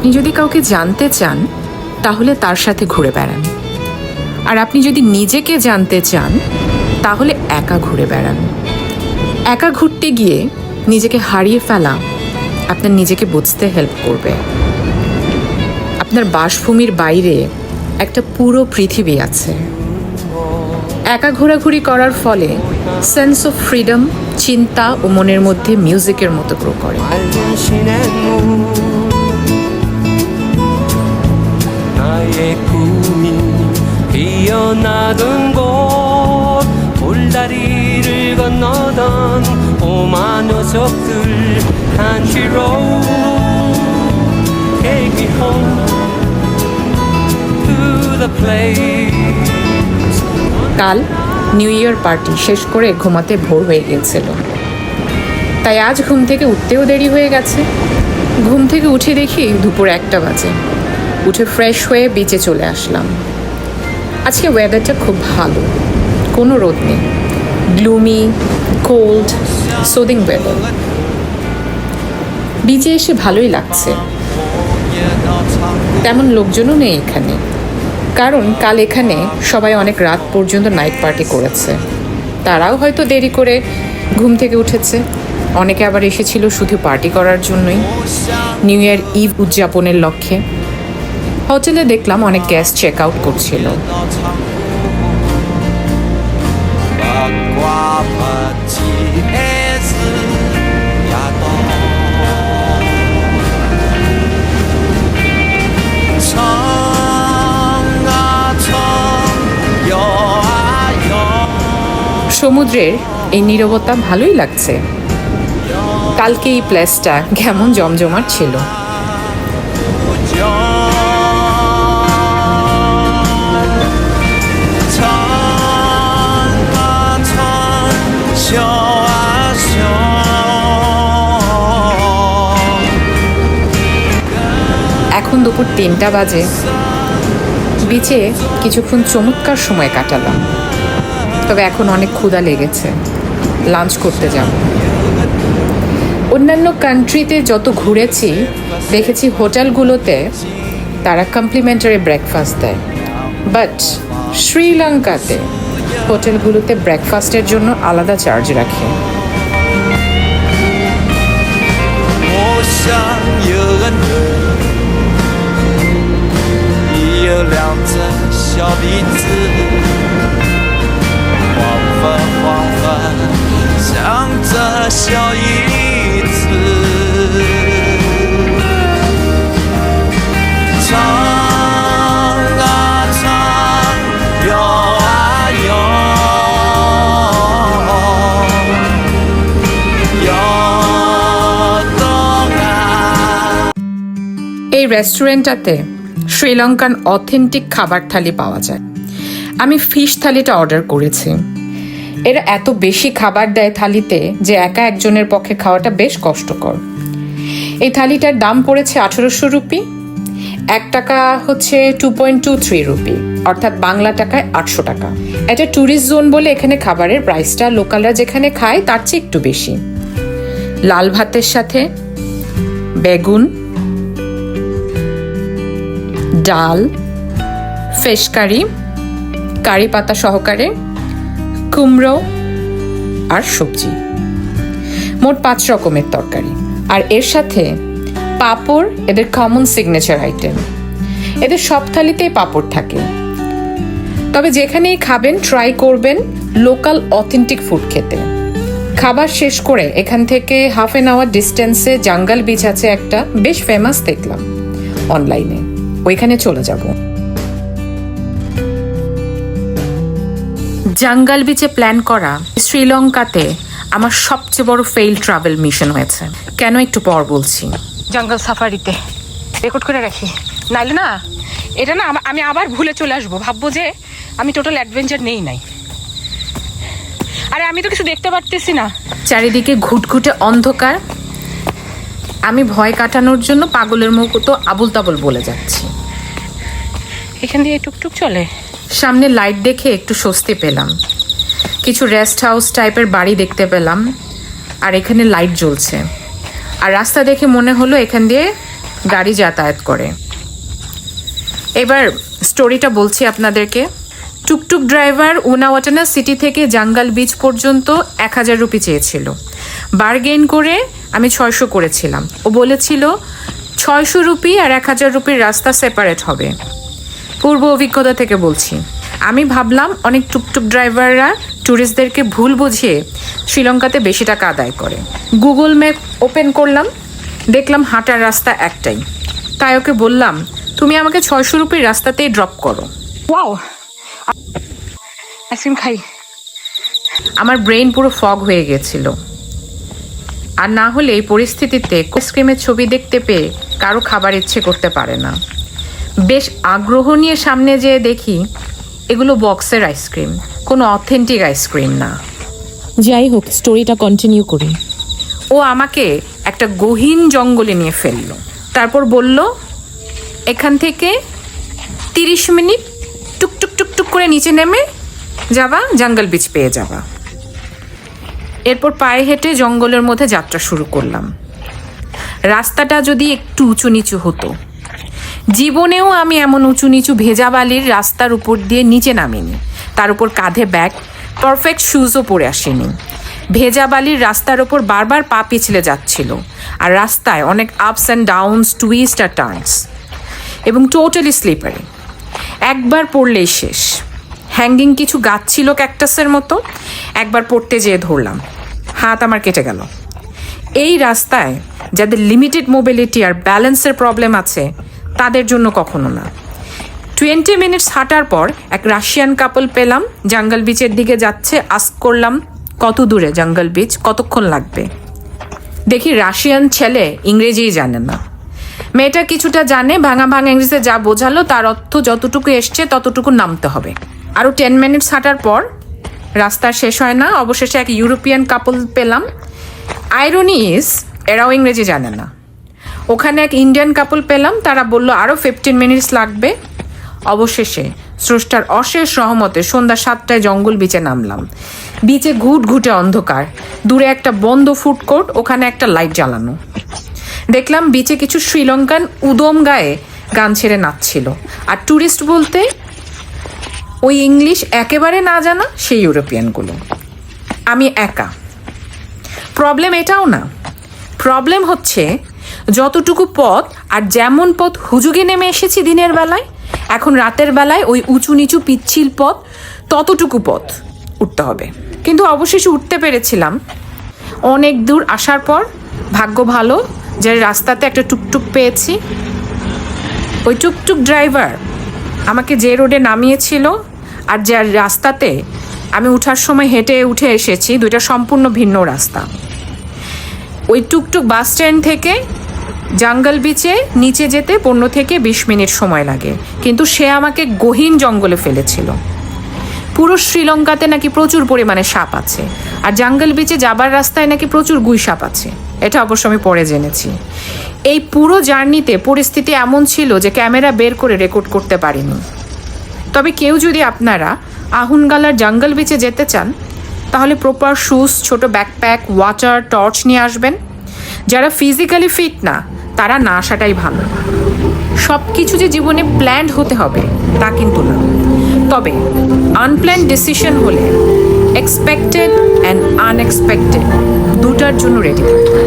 আপনি যদি কাউকে জানতে চান, তাহলে তার সাথে ঘুরে বেড়ান। আর আপনি যদি নিজেকে জানতে চান, তাহলে একা ঘুরে বেড়ান। একা ঘুরতে গিয়ে নিজেকে হারিয়ে ফেলা আপনার নিজেকে বুঝতে হেল্প করবে। আপনার বাসভূমির বাইরে একটা পুরো পৃথিবী আছে। একা ঘোরাঘুরি করার ফলে সেন্স অফ ফ্রিডম চিন্তা ও মনের মধ্যে মিউজিকের মতো গ্রো করে। 맑은 시냇 물 나의 꿈이 피어나던 곳 돌다리를 건너던 오만 녀석들 Country road Take me home To the place কাল নিউ ইয়ার পার্টি শেষ করে ঘুমাতে ভোর হয়ে গিয়েছিল তাই আজ ঘুম থেকে উঠতেও দেরি হয়ে গেছে ঘুম থেকে উঠে দেখি দুপুর একটা বাজে উঠে ফ্রেশ হয়ে বিচে চলে আসলাম। আজকে ওয়েদারটা খুব ভালো, কোনো রোদ নেই। গ্লুমি কোল্ড সোদিং ওয়েদার বিচে এসে ভালোই লাগছে। তেমন লোকজনও নেই এখানে। কারণ কাল এখানে সবাই অনেক রাত পর্যন্ত নাইট পার্টি করেছে। তারাও হয়তো দেরি করে ঘুম থেকে উঠেছে। অনেকে আবার এসেছিল শুধু পার্টি করার জন্যই। নিউ ইয়ার ইভ উদযাপনের লক্ষ্যে। হোটেলে দেখলাম অনেক গেস্ট চেক আউট করছিল। সমুদ্রের এই নিরবতা ভালোই লাগছে। কালকে এই প্লেসটা কেমন জমজমার ছিল। এখন দুপুর তিনটা বাজে। বিচে কিছুক্ষণ চমৎকার সময় কাটালাম। তবে এখন অনেক ক্ষুধা লেগেছে। লাঞ্চ করতে যাব। অন্যান্য কান্ট্রিতে যত ঘুরেছি, দেখেছি হোটেলগুলোতে তারা কমপ্লিমেন্টারি ব্রেকফাস্ট দেয়। বাট শ্রীলঙ্কাতে হোটেলগুলোতে ব্রেকফাস্টের জন্য আলাদা চার্জ রাখে। 小鼻子，黄粉黄粉，像这小椅子。唱啊唱，摇啊摇。এই রেস্টুরেন্টটাতে শ্রীলঙ্কান অথেন্টিক খাবার থালি পাওয়া যায়। আমি ফিশ থালিটা অর্ডার করেছি। এরা এত বেশি খাবার দেয় থালিতে যে একা একজনের পক্ষে খাওয়াটা বেশ কষ্টকর। এই থালিটার দাম পড়েছে আঠারোশো রুপি, এক টাকা হচ্ছে two point two three rupee, অর্থাৎ বাংলা টাকায় আটশো টাকা। এটা ট্যুরিস্ট জোন বলে এখানে খাবারের প্রাইসটা লোকালরা যেখানে খায় তার চেয়ে একটু বেশি। লাল ভাতের সাথে বেগুন ডাল ফিশ কারি কারি পাতা সহকারে, কুমড়ো আর সবজি। মোট পাঁচ রকমের তরকারি। আর এর সাথে পাঁপড়, এদের কমন সিগনেচার আইটেম এদের সব থালিতেই পাঁপড় থাকে। তবে যেখানেই খাবেন ট্রাই করবেন লোকাল অথেন্টিক ফুড খেতে। খাবার শেষ করে এখান থেকে হাফ এন আওয়ার ডিস্টেন্সে জাঙ্গাল বিচ আছে একটা, বেশ ফেমাস দেখলাম অনলাইনে ওইখানে চলে যাব। জাঙ্গাল বিচে প্ল্যান করা শ্রীলঙ্কাতে আমার সবচেয়ে বড় ফেইল ট্রাভেল মিশন হয়েছে। কেন একটু পর বলছি। জঙ্গল সাফারিতে রেকর্ড করে রাখি। নাইলে না এটা না আমি আবার ভুলে চলে আসব। ভাববো যে আমি টোটাল অ্যাডভেঞ্চার নেই নাই। আরে আমি তো কিছু দেখতে পারতেছি না। চারিদিকে ঘুটঘুটে অন্ধকার আমি ভয় কাটানোর জন্য পাগলের মতো আবুল তাবুল বলে যাচ্ছি। এখান দিয়ে টুকটুক চলে? সামনে লাইট দেখে একটু স্বস্তি পেলাম। কিছু রেস্ট হাউস টাইপের বাড়ি দেখতে পেলাম আর এখানে লাইট জ্বলছে। আর রাস্তা দেখে মনে হলো এখান দিয়ে গাড়ি যাতায়াত করে। এবার স্টোরিটা বলছি আপনাদেরকে। টুকটুক ড্রাইভার উনাওয়াটানা সিটি থেকে জাঙ্গাল বিচ পর্যন্ত এক হাজার রুপি চেয়েছিল। বার্গেন করে আমি ছয়শো করেছিলাম। ও বলেছিল ছয়শো রুপি আর এক হাজার রুপির রাস্তা সেপারেট হবে। পূর্ব অভিজ্ঞতা থেকে বলছি। আমি ভাবলাম অনেক টুকটুক ড্রাইভাররা ট্যুরিস্টদেরকে ভুল বুঝিয়ে শ্রীলঙ্কাতে বেশি টাকা আদায় করে। গুগল ম্যাপ ওপেন করলাম দেখলাম হাঁটার রাস্তা একটাই। তাই ওকে বললাম তুমি আমাকে ছয়শো রুপির রাস্তাতেই ড্রপ করো। ওয়াও! আইসক্রিম খাই। আমার ব্রেন পুরো ফগ হয়ে গেছিল। আর না হলে এই পরিস্থিতিতে আইসক্রিমের ছবি দেখতে পেয়ে কারও খাবার ইচ্ছে করতে পারে না। বেশ আগ্রহ নিয়ে সামনে যেয়ে দেখি এগুলো বক্সের আইসক্রিম কোনো অথেন্টিক আইসক্রিম না। যাই হোক স্টোরিটা কন্টিনিউ করি। ও আমাকে একটা গহীন জঙ্গলে নিয়ে ফেলল। তারপর বলল এখান থেকে তিরিশ মিনিট টুকটুক টুকটুক করে নিচে নেমে যাবা জঙ্গল বিচ পেয়ে যাবা। এরপর পায়ে হেঁটে জঙ্গলের মধ্যে যাত্রা শুরু করলাম। রাস্তাটা যদি একটু উঁচু নিচু হতো। জীবনেও আমি এমন উঁচু নিচু ভেজা বালির রাস্তার উপর দিয়ে নিচে নামিনি। তার উপর কাঁধে ব্যাগ পারফেক্ট শুজও পরে আসেনি। ভেজা বালির রাস্তার ওপর বারবার পা পিছলে যাচ্ছিল আর রাস্তায় অনেক আপস অ্যান্ড ডাউনস টুইস্ট আর টার্নস এবং টোটালি স্লিপারি একবার পড়লেই শেষ। হ্যাঙ্গিং কিছু গাছ ছিল ক্যাকটাসের মতো। একবার পড়তে যেয়ে ধরলাম। হাত আমার কেটে গেল। এই রাস্তায় যাদের লিমিটেড মোবিলিটি আর ব্যালেন্সের প্রবলেম আছে, তাদের জন্য কখনো না। টোয়েন্টি মিনিটস হাঁটার পর এক রাশিয়ান কাপল পেলাম। জঙ্গল বিচের দিকে যাচ্ছে। আস্ক করলাম, কত দূরে জঙ্গল বিচ কতক্ষণ লাগবে? দেখি রাশিয়ান ছেলে ইংরেজিই জানে না। মেয়েটা কিছুটা জানে, ভাঙা ভাঙা ইংরেজিতে যা বোঝালো, তার অর্থ যতটুকু এসছে, ততটুকু নামতে হবে। আরও টেন মিনিটস হাঁটার পর রাস্তা শেষ হয় না। অবশেষে এক ইউরোপিয়ান কাপল পেলাম। আইরনি ইজ এরাও ইংরেজি জানে না। ওখানে এক ইন্ডিয়ান কাপল পেলাম। তারা বলল আরও ফিফটিন মিনিটস লাগবে। অবশেষে স্রষ্টার অশেষ সহমতে সন্ধ্যা সাতটায় জঙ্গল বিচে নামলাম। বিচে ঘুট ঘুটে অন্ধকার। দূরে একটা বন্ধ ফুড কোর্ট ওখানে একটা লাইট জ্বালানো। দেখলাম বিচে কিছু শ্রীলঙ্কান উদম গায়ে গান ছেড়ে নাচছিল। আর ট্যুরিস্ট বলতে ওই ইংলিশ একেবারে না জানা সেই ইউরোপিয়ানগুলো। আমি একা। প্রবলেম এটাও না। প্রবলেম হচ্ছে, যতটুকু পথ আর যেমন পথ হুজুগে নেমে এসেছি দিনের বেলায়, এখন রাতের বেলায় ওই উঁচু নিচু পিচ্ছিল পথ, ততটুকু পথ উঠতে হবে। কিন্তু অবশেষে উঠতে পেরেছিলাম। অনেক দূর আসার পর ভাগ্য ভালো যে রাস্তাতে একটা টুকটুক পেয়েছি। ওই টুকটুক ড্রাইভার আমাকে যে রোডে নামিয়েছিল আর যে রাস্তাতে আমি ওঠার সময় হেঁটে উঠে এসেছি, দুইটা সম্পূর্ণ ভিন্ন রাস্তা। ওই টুকটুক বাস স্ট্যান্ড থেকে জঙ্গল বিচে নিচে যেতে পনেরো থেকে বিশ মিনিট সময় লাগে। কিন্তু সে আমাকে গহীন জঙ্গলে ফেলেছিল। পুরো শ্রীলঙ্কাতে নাকি প্রচুর পরিমাণে সাপ আছে আর জঙ্গল বিচে যাবার রাস্তায় নাকি প্রচুর গুই সাপ আছে। এটা অবশ্য আমি পরে জেনেছি। এই পুরো জার্নিতে পরিস্থিতি এমন ছিল যে ক্যামেরা বের করে রেকর্ড করতে পারিনি। তবে কেউ যদি আপনারা আহুনগালার জঙ্গল বিচে যেতে চান, তাহলে প্রপার শুজ ছোট ব্যাকপ্যাক ওয়াটার টর্চ নিয়ে আসবেন। যারা ফিজিক্যালি ফিট না, তারা না আসাটাই ভালো। সব কিছু যে জীবনে প্ল্যান্ড হতে হবে, তা কিন্তু না। তবে আনপ্ল্যান্ড ডিসিশন হলে এক্সপেক্টেড অ্যান্ড আনএক্সপেক্টেড দুটার জন্য রেডি থাকবে